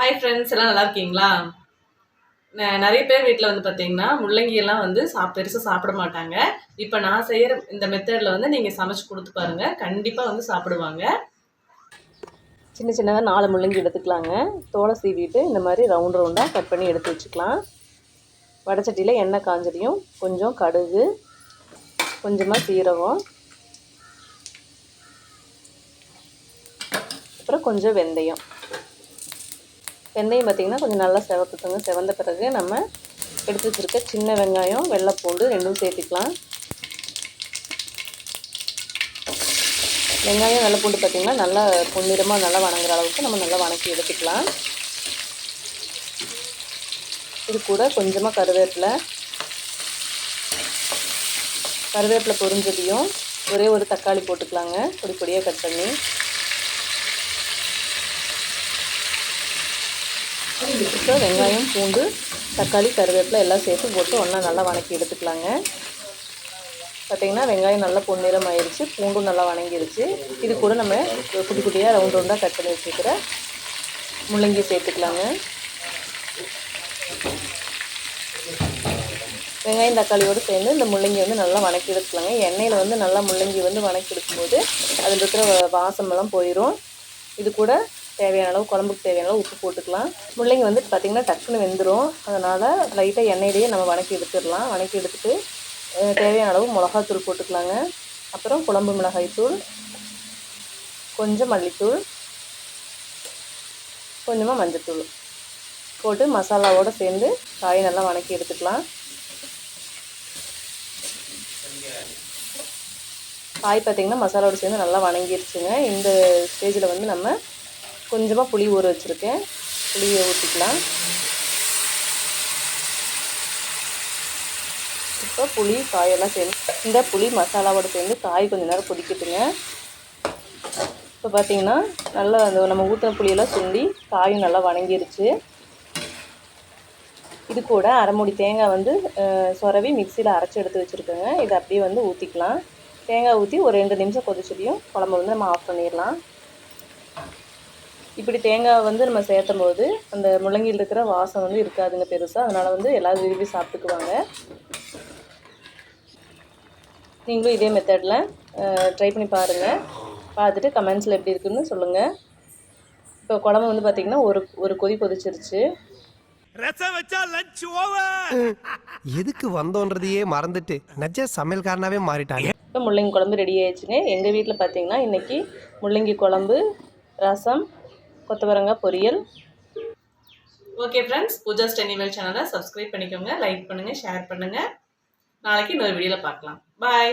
Hi friends எல்லாம் நல்லா இருக்கீங்களா? ந- நிறைய பேர் வீட்டில் வந்து பார்த்தீங்கன்னா முள்ளங்கியெல்லாம் வந்து சா பெருசாக சாப்பிட மாட்டாங்க. இப்போ நான் செய்கிற இந்த மெத்தடில் வந்து நீங்கள் சமைச்சு கொடுத்து பாருங்க. கண்டிப்பாக வந்து சாப்பிடுவாங்க. சின்ன சின்னதாக நாலு முள்ளங்கி எடுத்துக்கலாங்க. தோலை சீவிட்டு இந்த மாதிரி ரவுண்ட் ரவுண்டாக கட் பண்ணி எடுத்து வச்சுக்கலாம். வடச்சட்டியில் எண்ணெய் காஞ்சதையும் கொஞ்சம் கடுகு கொஞ்சமாக சீரகம் அப்புறம் கொஞ்சம் வெந்தயம். வெந்தயம் பார்த்திங்கன்னா கொஞ்சம் நல்லா செவக்குத்துங்க செவந்த பிறகு நம்ம எடுத்து வச்சுருக்க சின்ன வெங்காயம் வெள்ளைப்பூண்டு ரெண்டும் சேர்த்துக்கலாம். வெங்காயம் வெள்ளைப்பூண்டு பார்த்திங்கன்னா நல்லா பொன்னிறமாக நல்லா வணங்குற அளவுக்கு நம்ம நல்லா வணக்கி எடுத்துக்கலாம். இது கூட கொஞ்சமாக கருவேப்பிலை. கருவேப்பிலை பொரிஞ்சதையும் ஒரே ஒரு தக்காளி போட்டுக்கலாங்க. பொடி பொடியாக கட் பண்ணி. இப்போ வெங்காயம் பூண்டு தக்காளி கருவேப்பிலை எல்லாம் சேர்த்து போட்டு ஒன்றா நல்லா வணக்கி எடுத்துக்கலாங்க. பார்த்திங்கன்னா வெங்காயம் நல்லா பொன்னிறம் ஆயிடுச்சு பூண்டும் நல்லா வணங்கிடுச்சு இது கூட நம்ம குட்டி குட்டியாக ரவுண்ட் ரவுண்டாக கட் பண்ணி வச்சுக்கிற முள்ளங்கி சேர்த்துக்கலாங்க. வெங்காயம் தக்காளியோடு சேர்ந்து இந்த முள்ளங்கி வந்து நல்லா வணக்கி எடுத்துக்கலாங்க. எண்ணெயில் வந்து நல்லா முள்ளங்கி வந்து வணக்கி எடுக்கும்போது அதில் இருக்கிற வாசமெல்லாம் போயிடும் இது கூட தேவையான அளவு குழம்புக்கு தேவையான அளவு உப்பு போட்டுக்கலாம். முள்ளங்கி வந்து பார்த்திங்கன்னா டக்குன்னு வெந்துடும் அதனால் லைட்டாக எண்ணெயிலேயே நம்ம வணக்கி எடுத்துடலாம். வணக்கி எடுத்துட்டு தேவையான அளவு மிளகாத்தூள் போட்டுக்கலாங்க. அப்புறம் குழம்பு மிளகாய் தூள் கொஞ்சம் மல்லித்தூள் கொஞ்சமாக மஞ்சத்தூள் போட்டு மசாலாவோடு சேர்ந்து காய் நல்லா வணக்கி எடுத்துக்கலாம். காய் பார்த்திங்கன்னா மசாலாவோடு சேர்ந்து நல்லா வணங்கிடுச்சுங்க இந்த ஸ்டேஜில் வந்து நம்ம கொஞ்சமாக புளி ஊற வச்சுருக்கேன். புளியை ஊற்றிக்கலாம் இப்போ புளி காயெல்லாம் சேர்ந்து இந்த புளி மசாலாவோட சேர்ந்து காய் கொஞ்சம் நேரம் கொதிக்கட்டுங்க. இப்போ பார்த்தீங்கன்னா நல்லா அந்த நம்ம ஊற்றின புளியெல்லாம் சுண்டி காயும் நல்லா வணங்கிருச்சு. இது கூட அரைமுடி தேங்காய் வந்து சுரவி சொரவி மிக்சியில் அரைச்சி எடுத்து வச்சுருக்கோங்க. இதை அப்படியே வந்து ஊற்றிக்கலாம் தேங்காய் ஊற்றி ஒரு ரெண்டு நிமிஷம் கொதிச்சுட்டியும் குழம்பு வந்து நம்ம ஆஃப் பண்ணிடலாம். இப்படி தேங்காய் வந்து நம்ம சேர்த்தும் போது அந்த முள்ளங்கியில் இருக்கிற வாசம் வந்து இருக்காதுங்க பெருசாக அதனால் வந்து எல்லோரும் விரும்பி சாப்பிட்டுக்குவாங்க. நீங்களும் இதே மெத்தடில் ட்ரை பண்ணி பாருங்கள் பார்த்துட்டு கமெண்ட்ஸில் எப்படி இருக்குன்னு சொல்லுங்கள் இப்போ குழம்பு வந்து பார்த்திங்கன்னா ஒரு ஒரு கொதி கொதிச்சிருச்சு. ரசம் வச்சா லஞ்ச் ஓவர் எதுக்கு வந்தோன்றதையே மறந்துட்டு நஜ சமையல்காரனாவே மாறிட்டாங்க இப்போ முள்ளங்கி குழம்பு ரெடி ஆயிடுச்சுங்க. எங்கள் வீட்டில் பார்த்தீங்கன்னா இன்றைக்கி முள்ளங்கி குழம்பு ரசம் கொத்தவரங்காய் பொரியல். ஓகே ஃப்ரெண்ட்ஸ் பூஜா ஸ்டெனிவல் சேனலை சப்ஸ்கிரைப் பண்ணிக்கோங்க லைக் பண்ணுங்கள் ஷேர் பண்ணுங்கள் நாளைக்கு இன்னொரு வீடியோவில் பார்க்கலாம். பாய்